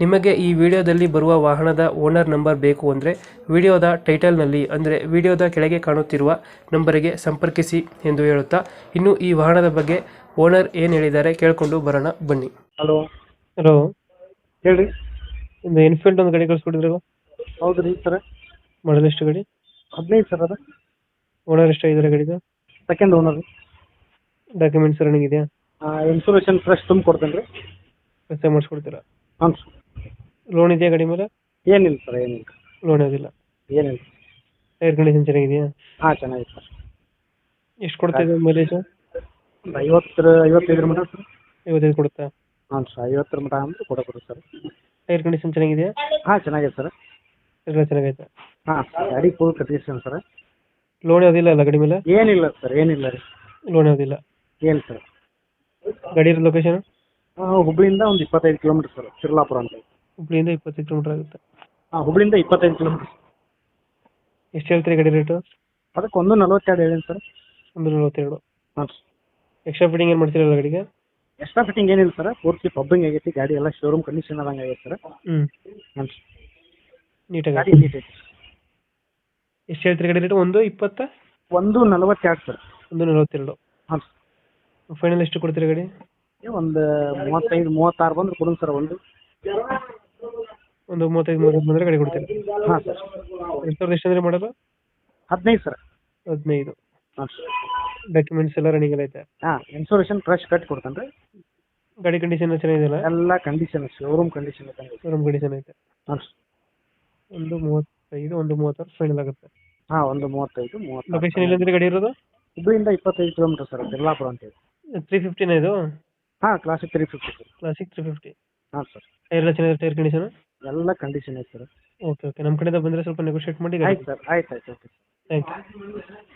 ನಿಮಗೆ ಈ ವಿಡಿಯೋದಲ್ಲಿ ಬರುವ ವಾಹನದ ಓನರ್ ನಂಬರ್ ಬೇಕು ಅಂದರೆ ವಿಡಿಯೋದ ಟೈಟಲ್ನಲ್ಲಿ ಅಂದರೆ ವಿಡಿಯೋದ ಕೆಳಗೆ ಕಾಣುತ್ತಿರುವ ನಂಬರಿಗೆ ಸಂಪರ್ಕಿಸಿ ಎಂದು ಹೇಳುತ್ತಾ ಇನ್ನು ಈ ವಾಹನದ ಬಗ್ಗೆ ಓನರ್ ಏನು ಹೇಳಿದ್ದಾರೆ ಕೇಳಿಕೊಂಡು ಬರೋಣ ಬನ್ನಿ. ಹಲೋ. ಹಲೋ. ಹೇಳಿ. ಒಂದು ಎನ್ಫೀಲ್ಡ್ ಒಂದು ಗಾಡಿ ಕಳಿಸ್ಕೊಟ್ಟಿದ್ರು ಹೌದು ರೀ ಸರ್. ಮಾಡಲ್ ಎಷ್ಟು ಗಾಡಿ? ಹದಿನೈದು ಸರ್ ಅದು. ಓನರ್ ಎಷ್ಟಾಗಿದ್ದಾರೆ ಗಾಡಿದು? ಸೆಕೆಂಡ್ ಓನರ್ ಡಾಕ್ಯುಮೆಂಟ್ಸ್ ರನ್ನಿಂಗ್ ಇದೆಯಾ? ಇನ್ಸೂರೇಷನ್ ಫ್ರೆಶ್ ತುಂಬ ಕೊಡ್ತೇನೆ ರೀ. ಮಾಡಿಸ್ಕೊಡ್ತೀರಾ? ಹಾಂ ಸರ್. ಲೋನ್ ಇದೆಯಾ ಗಾಡಿ ಮೇಲೆ? ಏನಿಲ್ಲ ಸರ್ ಏನಿಲ್ಲ. ಲೋನ್ ಯಾವುದಿಲ್ಲ? ಏನಿಲ್ಲ. ಟೈರ್ ಕಂಡೀಷನ್ ಚೆನ್ನಾಗಿದೆಯಾ? ಹಾ ಚೆನ್ನಾಗಿದೆ ಸರ್. ಎಷ್ಟು ಕೊಡ್ತಿದೆ ಮೈಲೇಜ್ ಒಂದು ಐವತ್ತರ ಐವತ್ತೈದರ ಮಟ ಸರ್. ಐವತ್ತೈದು ಕೊಡುತ್ತಾ? ಹಾಂ ಸರ್ ಐವತ್ತರ ಮಟ ಅಂದ್ರೆ ಕೊಡಬಹುದು ಸರ್. ಟೈರ್ ಕಂಡೀಷನ್ ಚೆನ್ನಾಗಿದೆಯಾ? ಹಾಂ ಚೆನ್ನಾಗಿದೆ ಸರ್. ಎಲ್ಲ ಚೆನ್ನಾಗೈತೆ. ಹಾ ಗಾಡಿ ಫುಲ್ ಕಂಡೀಷನ್ ಸರ್. ಲೋನ್ ಯಾವುದಿಲ್ಲ ಅಲ್ಲ ಗಾಡಿ ಮೇಲೆ? ಏನಿಲ್ಲ ಸರ್ ಏನಿಲ್ಲ ರೀ. ಲೋನ್ ಯಾವುದಿಲ್ಲ? ಏನು ಸರ್. ಗಾಡಿ ಲೊಕೇಶನ್ ಲೊಕೇಶನ್ ಹುಬ್ಳಿಯಿಂದ ಒಂದು ಇಪ್ಪತ್ತೈದು ಕಿಲೋಮೀಟರ್ ಸರ್ ಸಿರ್ಲಾಪುರ ಅಂತ. ಹುಬ್ಳಿಯಿಂದ ಇಪ್ಪತ್ತೈದು ಕಿಲೋಮೀಟರ್ ಆಗುತ್ತೆ. ಹಾಂ ಹುಬ್ಳಿಯಿಂದ ಇಪ್ಪತ್ತೈದು ಕಿಲೋಮೀಟರ್ ಎಷ್ಟು ಹೇಳ್ತೀರಿ ಗಾಡಿ ರೇಟು ಅದಕ್ಕೆ ಒಂದು ನಲ್ವತ್ತೆರಡು ಹೇಳೀನಿ ಸರ್. ಒಂದು ನಲವತ್ತೆರಡು. ಹಾಂ ಸರ್. ಎಕ್ಸ್ಟ್ರಾ ಫಿಟ್ಟಿಂಗ್ ಏನು ಮಾಡ್ತೀರಲ್ಲ ಗಾಡಿಗೆ? ಎಕ್ಸ್ಟ್ರಾ ಫಿಟ್ಟಿಂಗ್ ಏನಿಲ್ಲ ಸರ್. ಪೂರ್ತಿ ಪಬ್ಬಿಂಗ್ ಆಗೈತಿ ಗಾಡಿ ಎಲ್ಲ ಶೋರೂಮ್ ಕಂಡೀಷನ್ ಆದಂಗೆ ಆಗೈತೆ ಸರ್. ಹ್ಞೂ ಹಾಂ ಸರ್. ನೀಟಾಗಿ ಗಾಡಿ ನೀಟ್ ಐತಿ ಎಷ್ಟು ಹೇಳ್ತೀರಿ ಗಾಡಿ ರೇಟು ಒಂದು ಇಪ್ಪತ್ತ? ಒಂದು ನಲವತ್ತೆರಡು ಸರ್. ಒಂದು ನಲವತ್ತೆರಡು. ಹಾಂ ಫೈನಲ್ ಎಷ್ಟು ಕೊಡ್ತೀರಿ ಗಾಡಿ? ಒಂದು ಮೂವತ್ತೈದು ಮೂವತ್ತಾರು ಬಂದ್ರೆ ಕೊಡೋಣ ಸರ್ ಒಂದು. ಒಂದು ಮೂವತ್ತೈದು ಮೂವತ್ತೈದು ಬಂದ್ರೆ ಗಾಡಿ ಕೊಡ್ತೀನಿ. ಹಾಂ ಸರ್. ಎರಡು ಸಾವಿರದ ಎಷ್ಟು ಅಂದರೆ ಹದಿನೈದು ಸರ್. ಹದಿನೈದು. ಹಾಂ ಸರ್. ಡಾಕ್ಯುಮೆಂಟ್ಸ್ ಎಲ್ಲ ರನ್ನಿಂಗ್ ಐತೆ? ಹಾಂ ಇನ್ಸೂರೇಷನ್ ಫ್ರೆಶ್ ಕಟ್ ಕೊಡ್ತಾನೆ ರೀ. ಗಾಡಿ ಕಂಡೀಷನ್ ಚೆನ್ನಾಗಿದೆಯಲ್ಲ ಎಲ್ಲ ಕಂಡೀಷನ್ ಶೋರೂಮ್ ಕಂಡೀಷನ್ ಐತೆ ಶೋರೂಮ್ ಕಂಡೀಷನ್ ಐತೆ. ಹಾಂ ಸರ್. ಒಂದು ಮೂವತ್ತೈದು ಒಂದು ಮೂವತ್ತಾರು ಫೈನಲ್ ಆಗುತ್ತೆ. ಹಾಂ ಒಂದು ಮೂವತ್ತೈದು ಮೂವತ್ತು ಲೊಕೇಶನ್ ಎಲ್ಲಿಂದ್ರೆ ಗಾಡಿ ಇರೋದು? ಹುಬ್ಳಿಯಿಂದ ಇಪ್ಪತ್ತೈದು ಕಿಲೋಮೀಟರ್ ಸರ್ ಬಿರ್ಲಾಪುರ ಅಂತ ಹೇಳಿ. ತ್ರೀ ಫಿಫ್ಟಿನ ಇದು? ಹಾಂ classic three fifty sir. Classic three fifty ಹಾಂ ಸರ್. ಟೈರ್ ಎಲ್ಲ ಚೆನ್ನಾಗಿದೆ ಟೈರ್ ಕಂಡೀಷನ್ ಎಲ್ಲ ಕಂಡೀಷನ್ ಐತೆ ಸರ್ ಓಕೆ ಓಕೆ ನಮ್ಮ ಕಡೆಯಿಂದ ಬಂದರೆ ಸ್ವಲ್ಪ ನೆಗೋಷಿಯೇಟ್ ಮಾಡಿ ಆಯ್ತು ಸರ್ ಆಯ್ತು ಆಯ್ತು ಓಕೆ ಥ್ಯಾಂಕ್ ಯು